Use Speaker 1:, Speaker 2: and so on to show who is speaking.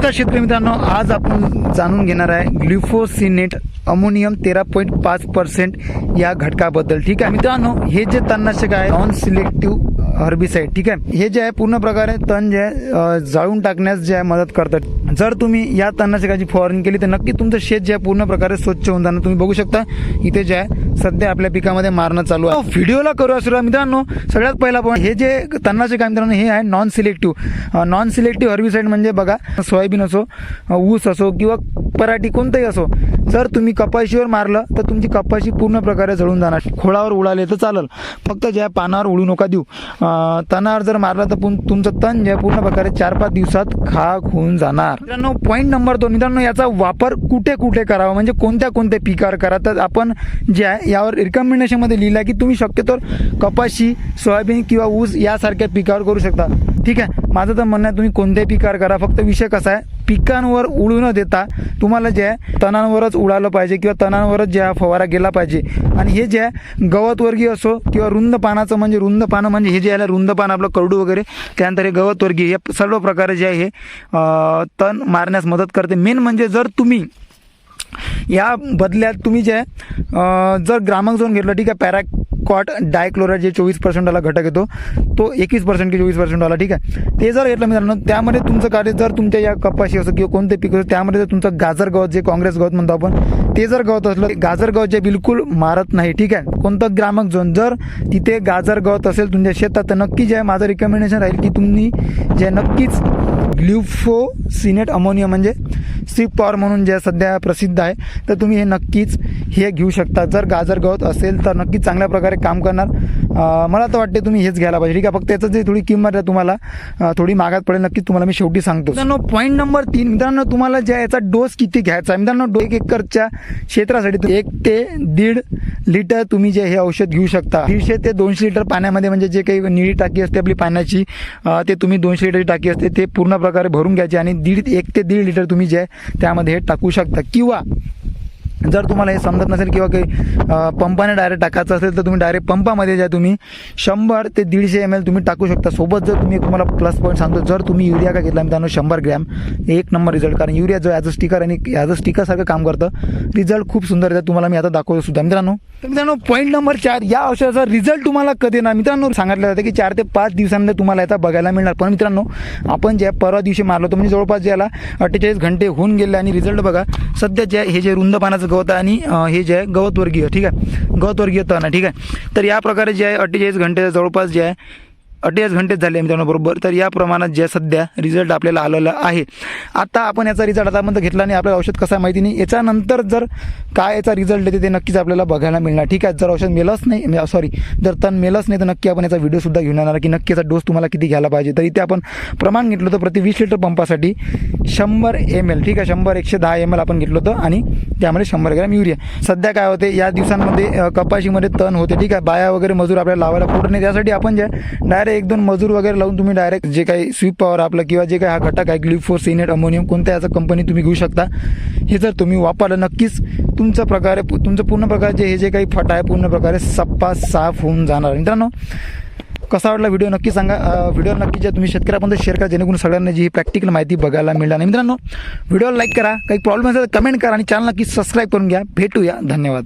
Speaker 1: नमस्कार शेतकरी मित्रांनो आज आपण जाणून घेणार आहे ग्लुफोसिनेट अमोनियम तेरा पॉईंट पाच पर्सेंट या घटकाबद्दल. ठीक आहे मित्रांनो हे जे तणनाशक आहे नॉन सिलेक्टिव्ह हर्बिसाईड ठीक आहे? हे जे आहे पूर्ण प्रकारे तण जे आहे जाळून टाकण्यास जे आहे मदत करतात. जर तुम्ही या तणनाशकाची फवारणी केली तर नक्की तुमचं शेत जे आहे पूर्ण प्रकारे स्वच्छ होऊन जाणार. तुम्ही बघू शकता इथे जे आहे सध्या आपल्या पिकामध्ये मारणं चालू आहे. हो, व्हिडिओला करूया सुरुवात मित्रांनो. सगळ्यात पहिला पण हे जे तणनाशक आहे मित्रांनो हे आहे non selective non selective herbicide म्हणजे बघा सोयाबीन असो ऊस असो किंवा पराठी कोणतंही असो. जर तुम्ही कपाशीवर मारलं तर तुमची कपाशी पूर्ण प्रकारे जळून जाणार. खोळावर उडाले तर चालेल. फक्त ज्या पानावर उडू नका देऊ. तणावर जर मारला तर पुन- तुमचं तण जे आहे पूर्ण प्रकारे चार पाच दिवसात खाक होऊन जाणार. मित्रांनो पॉईंट नंबर दोन. मित्रांनो याचा वापर कुठे कुठे करावा? म्हणजे कोणत्या कोणत्या पिकावर करा? तर आपण जे आहे यावर रिकमेंडेशनमध्ये लिहिलं आहे की तुम्ही शक्यतो कपाशी सोयाबीन किंवा ऊस यासारख्या पिकावर करू शकता. ठीक आहे? माझं तर म्हणणं आहे तुम्ही कोणत्याही पिकावर करा. फक्त विषय कसा आहे पिकांवर उडू न देता तुम्हाला जे आहे तणांवरच उडालं पाहिजे किंवा तणांवरच जे आहे फवारा गेला पाहिजे. आणि हे जे आहे गवतवर्गीय असो किंवा रुंद पानाचं म्हणजे रुंद पानं म्हणजे हे जे आहे रुंद पान आपलं करडू वगैरे त्यानंतर हे गवतवर्गीय या सर्व प्रकारे जे आहे हे तण मारण्यास मदत करते. मेन म्हणजे जर तुम्ही या बदल्यात तुम्ही जे आहे, जर ग्रामक झोन घेतलं ठीक आहे पॅरा कॉट डायक्लोराइड जे चोवीस पर्सेंटवाला घटक येतो तो एकवीस पर्सेंट की चोवीस पर्सेंटवाला ठीक आहे? ते जर घेतलं मित्रांनो त्यामध्ये तुमचं कार्य जर तुमच्या या कपाशी असो किंवा कोणते पीक असो त्यामध्ये जर तुमचं गाजर गवत जे काँग्रेस गवत म्हणतो आपण ते जर गवत असलं गाजर गवत जे बिलकुल मारत नाही ठीक आहे? कोणतं ग्रामक झोन जर तिथे गाजर गवत असेल तुमच्या शेतात तर नक्की जे आहे माझं रिकमेंडेशन राहील की तुम्ही जे नक्कीच ग्ल्युफोसिनेट अमोनिया म्हणजे स्ट्रीप पॉवर म्हणून जे सध्या प्रसिद्ध आहे तर तुम्ही हे नक्कीच हे घेऊ शकता. जर गाजर गवत असेल तर नक्कीच चांगल्या प्रकारे काम करणार. मला तर वाटते तुम्ही हेच घ्यायला पाहिजे. ठीक आहे फक्त याचं जे थोडी किंमत आहे तुम्हाला थोडी मागात पडेल नक्कीच तुम्हाला मी शेवटी सांगतो. मित्रांनो पॉईंट नंबर तीन मित्रांनो तुम्हाला ज्या याचा डोस किती घ्यायचा आहे? मित्रांनो डो- एक एकरच्या क्षेत्रासाठी एक ते दीड लिटर तुम्ही जे हे औषध घेऊ शकता. दीडशे ते दोनशे लिटर पाण्यामध्ये म्हणजे जे काही निळी टाकी असते आपली पाण्याची ते तुम्ही दोनशे लिटरची टाकी असते ते पूर्ण प्रकारे भरून घ्यायचे आणि दीड एक ते दीड लिटर तुम्ही जे आहे त्यामध्ये हे टाकू शकता. किंवा जर तुम्हाला हे समजत नसेल किंवा काही पंपाने डायरेक्ट टाकायचं असेल तर तुम्ही डायरेक्ट पंपामध्ये ज्या तुम्ही. शंभर ते दीडशे एम एल तुम्ही टाकू शकता. सोबत जर तुम्ही तुम्हाला प्लस पॉईंट सांगतो जर तुम्ही युरिया का घेतला मित्रांनो शंभर ग्रॅम एक नंबर रिझल्ट कारण युरिया जो ॲज अ स्टिकर आणि ॲज अ स्टिकरसारखं काम करतं रिझल्ट खूप सुंदर आहे तुम्हाला मी आता दाखवतो सुद्धा. मित्रांनो तर मित्रांनो पॉईंट नंबर चार या औषधाचा रिझल्ट तुम्हाला कधी ना मित्रांनो सांगितलं जातं की चार ते पाच दिवसांमध्ये तुम्हाला याचा बघायला मिळणार. पण मित्रांनो आपण ज्या परवा दिवशी मारलो तर म्हणजे जवळपास ज्याला अठ्ठेचाळीस घंटे होऊन गेले आणि रिझल्ट बघा सध्या जे हे जे रुंद पानाचं गवत आणि हे जे आहे गवतवर्गीय ठीक आहे? गवतवर्गीय तण आहे ठीक आहे? तर या प्रकारे जे आहे अठ्ठेचाळीस घंटे जवळपास जे आहे अठ्ठेचाळीस घंटेच झाले मित्रांनो बरोबर. तर या प्रमाणात जे सध्या रिझल्ट आपल्याला आलेला आहे आता आपण याचा रिझल्ट आतापर्यंत घेतला नाही. आपल्याला औषध कसं आहे माहिती नाही. याच्यानंतर जर काय याचा रिझल्ट येते ते नक्कीच आपल्याला बघायला मिळणार. ठीक आहे जर औषध मेलंच नाही सॉरी जर तण मेलंच नाही तर नक्की आपण याचा व्हिडिओसुद्धा घेऊन येणार की नक्की याचा डोस तुम्हाला किती घ्यायला पाहिजे. तर इथे आपण प्रमाण घेतलं होतं प्रति वीस लिटर पंपासाठी शंभर एम एल ठीक आहे शंभर एकशे दहा एम एल आपण घेतलं होतं आणि त्यामध्ये शंभर ग्रॅम युरिया. सध्या काय होते या दिवसांमध्ये कपाशीमध्ये तण होते. ठीक आहे बाया वगैरे मजूर आपल्याला लावायला कुठं नाही. त्यासाठी आपण जे डायरेक्ट एक दोन मजूर वगैरे लावून तुम्ही डायरेक्ट जे काही स्वीप पॉवर आपलं किंवा जे काही हा घटक आहे ग्लिफोसिनेट अमोनियम कोणत्या याचं कंपनी तुम्ही घेऊ शकता हे जर तुम्ही वापरलं नक्कीच तुमचं प्रकारे तुमचं पूर्ण प्रकारे जे हे जे काही फट आहे पूर्ण प्रकारे सप्पा साफ होऊन जाणार. मित्रांनो कसा वाटला व्हिडिओ नक्की सांगा. व्हिडिओ नक्की जे तुम्ही शेतकऱ्यापर्यंत शेअर करा जेणेकरून सगळ्यांना जी प्रॅक्टिकल माहिती बघायला मिळणार नाही. मित्रांनो व्हिडिओला लाईक करा. काही प्रॉब्लेम असेल तर कमेंट करा आणि चॅनल नक्की सबस्क्राईब करून घ्या. भेटूया. धन्यवाद.